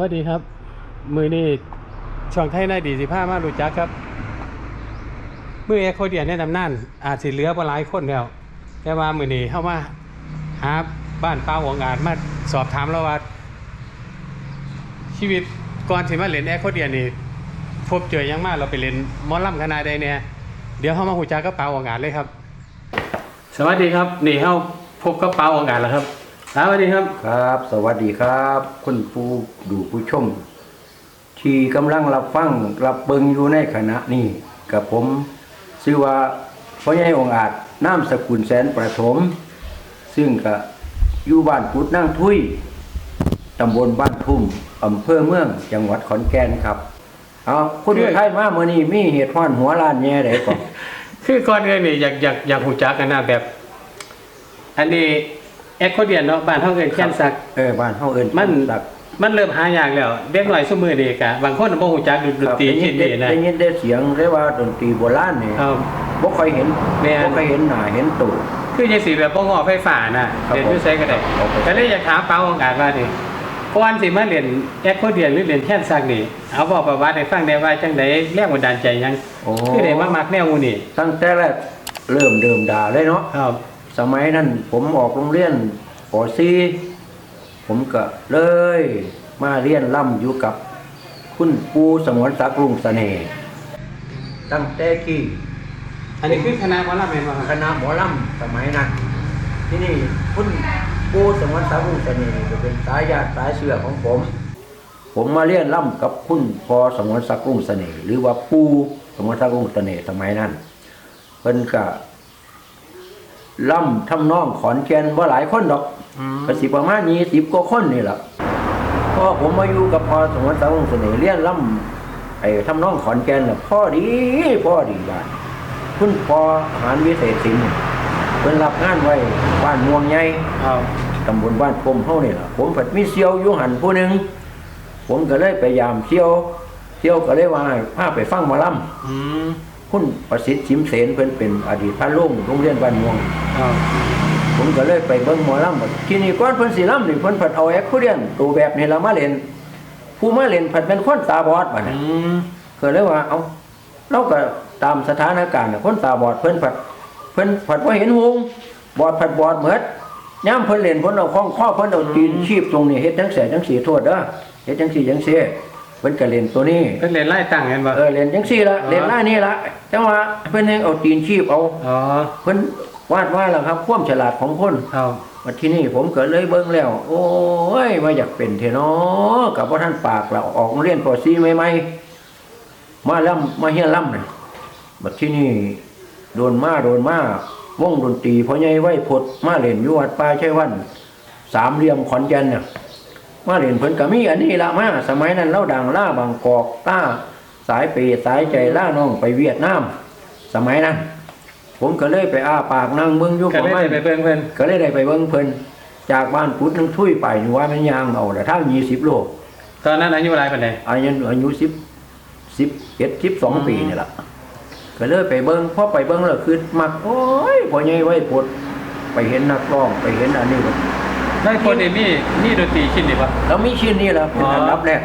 วัสดีครับ มือนี่ช่องไทยนาดีสิผ้ามารู้จักครับ มือเอโคเดียนแนะนำนั่นอาจสิเหลือบ่หลายคนแล้ว แต่ว่ามือนี้เข้ามาหาบ้านป้าหวงอาจมาสอบถามแล้วว่า ชีวิตก่อนสิมาเล่นแอโคเดียนนี่พบเจอยังมากเราไปเล่นมอลำคณะใดเนี่ยเดี๋ยวเข้ามาหูจักกับป้าหวงอาจเลยครับ สวัสดีครับนี่เข้าพบกับป้าหวงอาจแล้วครับ สวัสดีครับ ครับ สวัสดีครับ คุณผู้ดูผู้ชม ที่กำลังรับฟังรับเบิงอยู่ในขณะนี้กับผมชื่อว่าพ่อใหญ่องค์อาจน้ำสกุลแสนประถม ซึ่งก็อยู่บ้านกุดนั่งทุยตำบลบ้านทุ่มอำเภอเมืองจังหวัดขอนแก่นครับ เอาคุณไทยมาเมื่อนี้มีเหตุห้อนหัวล้านแย่ไดก่อนคือก่อนอื่นนี่อยากอยากอยากหูจักกันนะแบบ อันนี้ แอคโคเดียนเนาะบ้านเฮาเอิ้นแค้นสัก เออบ้านเฮาเอิ้นมันตักมันเริ่มหายากแล้วเด็กน้อยซุมื้อนี้กะบางคนบ่ฮู้จักดนตรีได้ยิชิ้นนได้นี้นะได้ยินได้เสียงได้ว่าดนตรีโบราณนี่ครับ บ่ค่อยเห็นแม่น บ่ค่อยเห็นหน้าเห็นตูดคือจังซี่แบบบ่งอไฟฟ้าน่ะครับเรียนอยู่ไสก็ได้ผม ก็เลยอยากถามเปาของการว่านี่ก่อนสิมาเรียนแอคโคเดียนหรือเรียนแค้นสักนี่เอาบอกประวัติให้ฟังได้ว่าจังได๋แรงบันดาลใจหยังโอ้คือได้มามักแนวหมู่นี่ตั้งแต่แรกเริ่มเดิมด่าเลยเนาะครับ สมัยนั้นผมออกโรงเรียนป .4 ผมก็เลยมาเรียนล่ำอยู่กับคุณปูสงวนศักดิ์รุ่งเสน่ห์ตั้งแต่กี่อันนี้คือคณะหมอลำแม่นบ่คครับณะหมอลำสมัยนั้นที่นี่คุณปูสงวนศักดิ์รุ่งเสน่ห์ก็เป็นสายญาติสายเชื่อของผม ผมมาเรียนล่ำกับคุณพอสงวนศักดิ์รุ่งเสน่ห์หรือว่าปูสงวนศักดิ์รุ่งเสน่ห์สมัยนั้นเพิ่นก็ ล่ำทำนองขอนแก่นว่าหลายคนดอกอืมก็สิประมาณนี้สิบกว่าคนนี่แหละพอผมมาอยู่กับพอสงวนศักดิ์รุ่งเสน่ห์เรียนล่ำไอ้ทำนองขอนแก่นน่ะพ่อดีพ่อดีบ้านคุณพอหารวิเศษศิลป์เพิ่นรับงานไว้บ้านม่วงใหญ่ครับตำบลบ้านพรมเฮานี่ล่ะผมผัดมีเซียวอยู่หันผู้หนึ่งผมก็เลยไปยามเซียวเซียวก็เลยว่าให้พาไปฟังหมอลอืมำ คุณประสิทธิ์ชิมเสนเพิ่นเป็นอดีตพระลุงโรงเรียนบ้านม่วงครับผมก็เลยไปเบิ่งหมอลำบัดที่นี่ก้อนเพิ่นสิลำนี่เพิ่นผัดเอาแอคคูเรียนตัวแบบนี้ละมาเล่นผู้มาเล่นผัดเป็นคนตาบอดบัดอืนี้มก็เลยว่าเอาเราก็ตามสถานการณ์น่ะคนตาบอดเพิ่นผัดเพิ่นผัดว่าเห็นหงบอดผัดบอดเหมือดย่ามเพิ่นเล่นเพิ่นเอาข้องข้อเพิ่นเอาตีนชีพตรงนี้เฮ็ดจังแสจังสีโทษเด้อเฮ็ดจังสีจังสีเพิ่นก็เล่นตัวนี้เพิ่นเรียนไล่ตั้งกันบ่เออเล่นจังสีละอ๋อเล่นหน้านี่ละจังว่าเพิ่นให้เอาตีนชีพเอาอ๋อเพิ่นวาดว่าแล้วครับความฉลาดของคนครับมาที่นี่ผมก็เลยเบิ่งแล้ว โอ้ยมาอยากเป็นเทเนาะกับว่าท่านปากเราออกโรงเรียนปอซีใหม่ๆมาล่ำมาเฮียนล่ำน่ะบัดที่นี่โดนมาโดนมาวงดนตรีพ่อใหญ่ไว้พดมาเล่นอยู่วัดป่าชัยวัน สามเหลี่ยมขอนแก่นเนี่ย มาเล่นเพิ่นก็มีอันนี้ละมาสมัยนั้นเราดังล่าบางกอกต้าสายเปรตสายใจล่าน้องไปเวียดนามสมัยนั้นผมก็เลยไปอ้าปากนั่งเบิ่งอยู่ก็ประได้มาณไปเบิ่งเพิ่นก็เลยได้ไปเบิ่งเพิ่นจากบ้านพุทธนึงทุยไปนี่ว่ามันยางเอาแต่ทางยี่สิบโลตอนนั้นอายุหลายปานใดอายุอายุสิบสิบเจ็ดสิบสองอืมปีนี่แหละก็เลยไปเบิ่งพอไปเบิ่งแล้วคือมักโอ้ยพอใหญ่ไว้ปวดไปเห็นนักร้องไปเห็นอันนี้ก็ ได้คนนี่มีมีดนตรีชิ้นนี่บ่แล้วมีชิ้นนี้แหละเป็นอ๋ออั อันดับแรก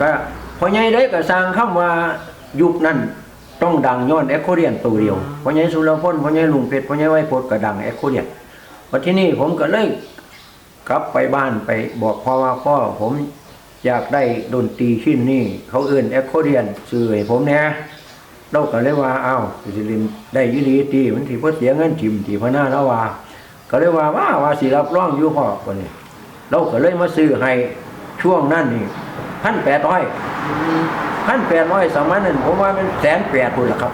ก็พอใหญ่ได้ก็สร้างคำว่ายุคนั้นต้องดังย้อนแอคโคเรียนตัวเดียวพอใหญ่สุรพลพอใหญ่ลุงเพชรพอใหญ่ไว้ปวดก็ดังแอคโคเรียนวันที่นี่ผมก็เลยกลับไปบ้านไปบอกพ่อว่าพ่อผมอยากได้ดนตรีชิ้นนี้เขาเอื่นแอคโคเดียนซื้อให้ผมแหน่เราก็เลยว่าอ้าวสิรินได้อยูดีตีมันที่เพื่อเสียเงินทิมที่พน้าแล้วว่า ก็เลยว่าว่าว่าสิรับร้องอยู่พ่อคนนี้เราก็เลยมาซื้อให้ช่วงนั้นนี่พันแปดร้อยพันแปดร้อยสมัยนั้นผมว่าเป็นแสนแปดพุ่นละครับ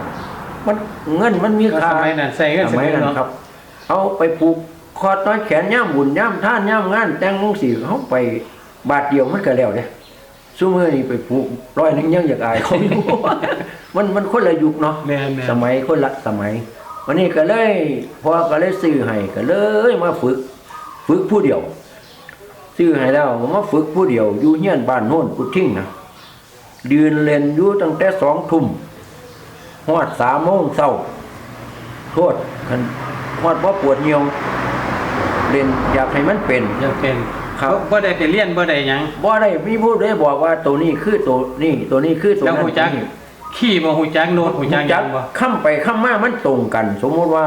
มันเงินมันมีค่าสมัยนั้นใส่เงินสมัยนั้นเนาะครับ เอาไปปลูกคอต้อยแขนย่ามบุญย่ามท่านย่ามงาน แต่งลงสีเขาไปบาทเดียวมันก็แล้วเนี่ยซูมือนี่ไปปลูกร้อยหนึงยังอยากอายเขาอยู่มันมันคนละยุคเนาะแม่นแม่สนมัยคนละสมัย วันนี้ก็เลยพอก็เลยซื้อให้ก็เลยมาฝึก ฝึกผู้เดียวซื้อให้แล้วมาฝึกผู้เดียวอยู่เฮียนบ้านโน่นกุดทิ้งนะยืนเล่นอยู่ตั้งแต่สองทุ่มฮอดสามโมงเช้าโทษคันฮอดเพราะปวดเหี่ยวเล่นอยากให้มันเป็นยังเป็นครับบ่ได้ไปเรียนบ่ได้หยังบ่ได้มีผู้ใดบอกว่าตัวนี้คือตัวนี่ตัวนี้คือตัวแล้วนั้นหูจักตัวนี้ ขี่บ่หูจักโน้ตหูจักหยังบ่ค้ำไปค้ำมามันตรงกัน สมมุติว่า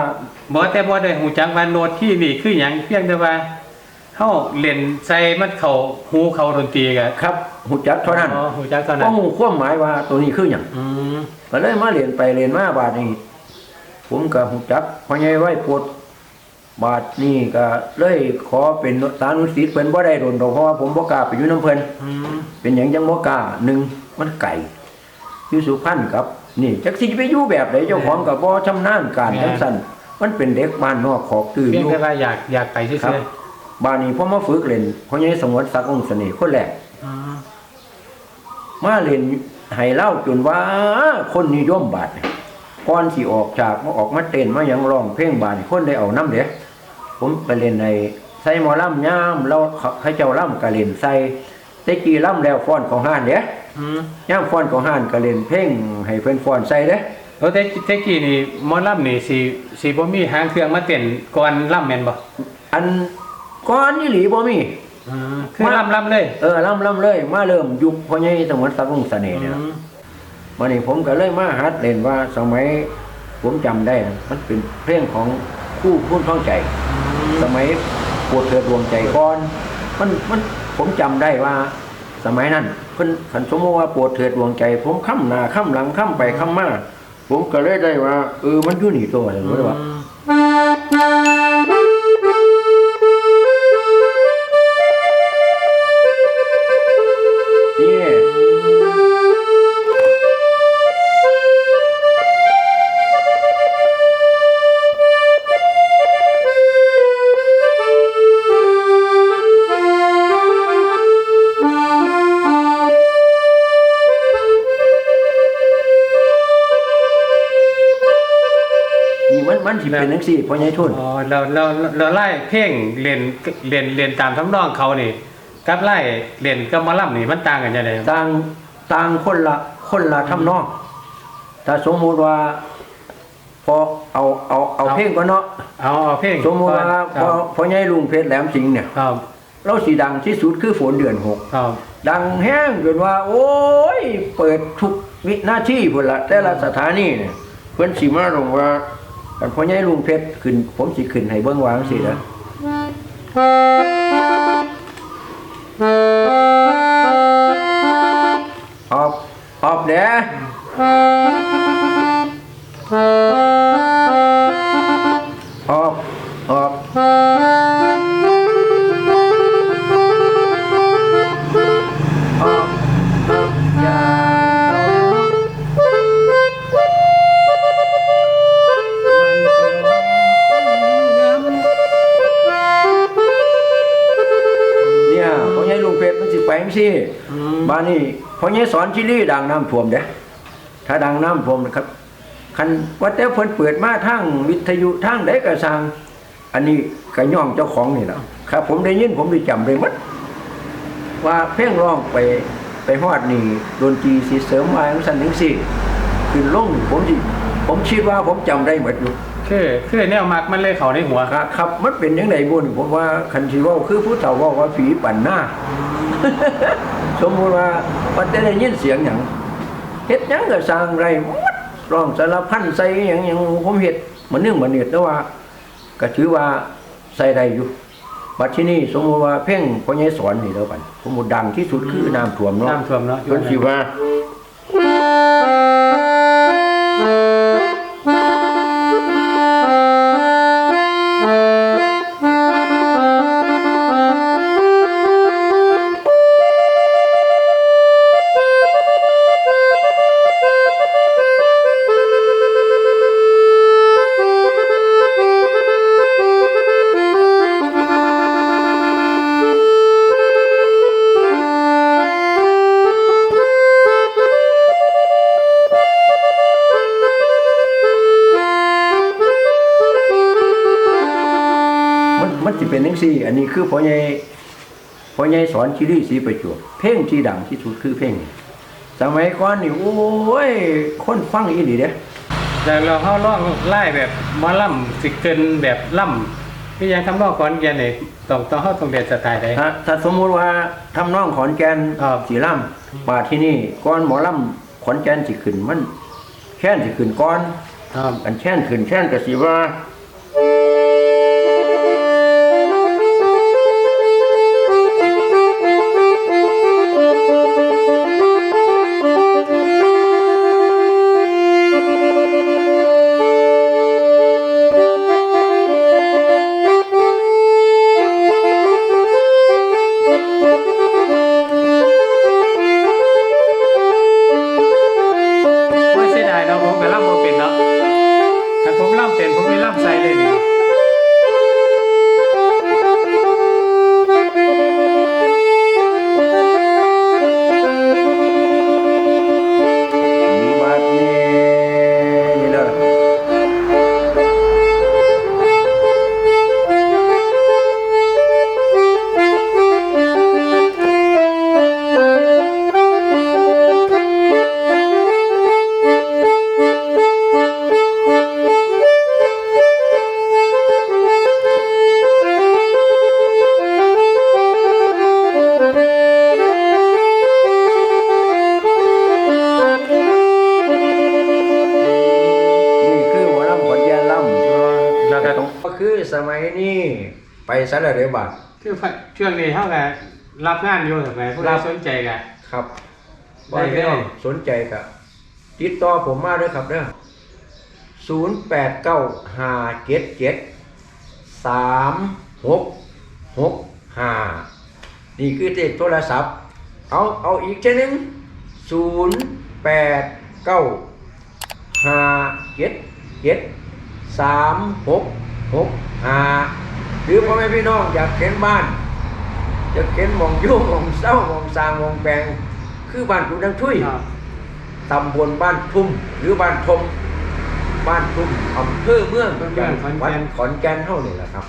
บ่แต่บ่ได้หูจักว่าโน้ตที่นี่คือหยังเพียงแต่ว่าเฮาเล่นใส่มันเข้าหูเข้าดนตรีก็ครับหูจักเท่านั้นอ๋อหูจักเท่านั้ก็นหูความหมายว่าตัวนี้คือหยังอืมก็เลยมาเรียนไปเรียนมาบาดนี้ ผมก็หูจักพอใหญ่ไว้ปวดบาดนี้ก็เลยขอเป็นสานุสิทธิ์เพิ่นบ่ได้โดนดอกเพราะว่าผมบ่กล้าไปอยู่น้ำเพิ่นอืมเป็นหยังจังบ่กล้าหนึ่งมันไก่ อยู่สุพรรณครับ นี่จักสิไปอยู่แบบใดเจ้าของก็บ่ชำนาญการจังซั่นมันเป็นเด็กบ้านนอกขอกตื้อเพีอยงยู่แต่ว่าอยากอยากไปซื่ครับอบ้านนี้พอมาฝึกเล่นพ่อใหญ่สงวนศักดิ์องค์เสน่ห์คนแรกๆอืมมาเล่นให้เล่าจนว่า คนนิยมบาดเนี่ยก่อนสิออกจากมาออกมาเต้นมาหยังร้องเพลงบาดนี่คนได้เอาน้ำเด้ผมไปเล่นในใส่หมอลำย่ามเราให้เจ้าลำก็เล่นใส่แตะกี้ลำแล้วฟ้อนของห้านเด้ อืมย่ามฟ้อนของห้านก็เล่นเพลงให้เพิ่นฟ้อนใส่เด้โอ้แต่แต่กี้นี่หมอลำนี่สิสิบ่มีหางเครื่องมาเต้นก่อนลำแม่นบ่อันก่อนนี่หลีบ่มีอืมคือลำลำเลย เออลำลำเลย มาเริ่มยุคพ่อใหญ่สงวนศักดิ์องค์เสน่ห์เนี่ยนะอืมวันนี้ผมก็เลยมาหัดเล่นว่าสมัยผมจำได้นะมันเป็นเพลงของคู่พุ่นท้องใจ สมัยปวดเธอดวงใจก่อน มันมันผมจำได้ว่า สมัยนั้นเพิ่นขันสมมติว่าปวดเถิดดวงใจ ผมค้ำหน้าค้ำหลังค้ำไปค้ำมาผมก็เลยได้ว่า เออมันอยู่นี่ตัวเลยรู้ว่า เป็นจังซี่พ่อใหญ่ทุนอ๋อเราเราเราไล่เพลงเรียนเรียนเรียนตามทำนองเขานี่กับไล่เรียนกับหมอลำนี่มันต่างกันจังไดครับต่างต่างคนละคนละทำนองถ้าสมมุติว่าพอเอาเอาเอาเพลงก็เนาะเอาเอาเพลงสมมุติว่าคพอรับพอใหญ่ลุงเพชรแหลมสิงห์เนี่ยครับเราสีดังที่สุดคือฝนเดือนหกครับดังแห้งจนว่า โอ้ย เปิดทุกวินาทีพุ่นละแต่ละสถานีเนี่ยเพิ่นสิมาลงว่า กันพ่อใหญ่ลุงเพชรขึ้น ผมสิขึ้นให้เบิ่งวาจังสินะออบออบเด้อ ไปจังซี่อืมบ้านนี้พ่อใหญ่สอนชิลี่ดังน้ำท่วมเด้ถ้าดังน้ำท่วมนะครับคันว่าแต่เพิ่นเปิดมาทางวิทยุทางใดก็สร้างอันนี้ก็ย่องเจ้าของนี่แหละครับ ผมได้ยินผมได้จำได้หมดว่าเพลงร้องไปไปฮอดนี่ดนตรีสิเสริมมาจังซั่นจังซี่ขึ้นลงผมสิผมคิดว่าผมจำได้หมดอยู่คือคือแนวมักมันเลยเข้าในหัวครับครับ มันเป็นจังไดบุญผมว่าคันสิเว้าคือผู้เฒ่าเว้าว่าผีปั่นหน้า สมมุติว่าว่าแต่ได้ยินเสียงหยังเฮ็ดหยังก็สร้างไรหมดร้องสารพันใส่หยังหยังผมเฮ็ดมันเนื่องมันเน็ดแต่ว่า ก็ถือว่าใส่ได้อยู่บัดที่นี่สมมุติว่าเพ่งพ่อใหญ่สอนนี่แล้วกันสมมุติดังที่สุดคือน้ำท่วมเนาะน้ำท่วมเนาะเพิ่นสิว่า สิเป็นจังซี่อันนี้คือพ่อใหญ่พ่อใหญ่สอนชีรีศรีประจวบเพลงที่ดังที่สุดคือเพลงนี้สมัยก่อนนี่โอ้ยคนฟังอีหลีเด้แต่เราเฮาร้องไล่แบบหมอลำสิเกินแบบลำคือยังทำนอกก่อนเกียนนี่ต้องต้องเฮาต้องเรียนสไตล์ใดถ้าถ้าสมมุติว่าทำน้องขอนแก่นครับสีล่ำมาที่นี่ก้อนหมอล่ำขอนแก่นสิขึ้นมันแค่นสิขึ้นก้อนครับอันแช่นขึ้นแช่นก็สิว่า คือสมัยนี้ไปสารเรบัตคือช่วงนี้เฮาก็รับงานอยู่ทำไมผู้ใดสนใจก็ครับได้ได้เลยพี่น้องสนใจครับ ติดต่อผมมาด้วยครับเด้อศูนย์แปดเก้าห้าเจ็ดเจ็ดสามหกหกห้านี่คือเลขโทรศัพท์ เอาเอาอีกเช่นหนึ่งศูนย์แปดเก้าห้าเจ็ดเจ็ดสามหก หกห้าหรือพ่อแม่พี่น้องอยากเห็นบ้านจะเห็นหมองอยุ่งมองเศร้าหมองสร้างหมองแปลง คือบ้านคุณดังช่วยครับตำบลบ้านทุ่มหรือบ้านทมบ้านทุ่มอำเภอเมืองเมืองขอนแก่นวัดขอนแก่นเท่านี่แหละครับ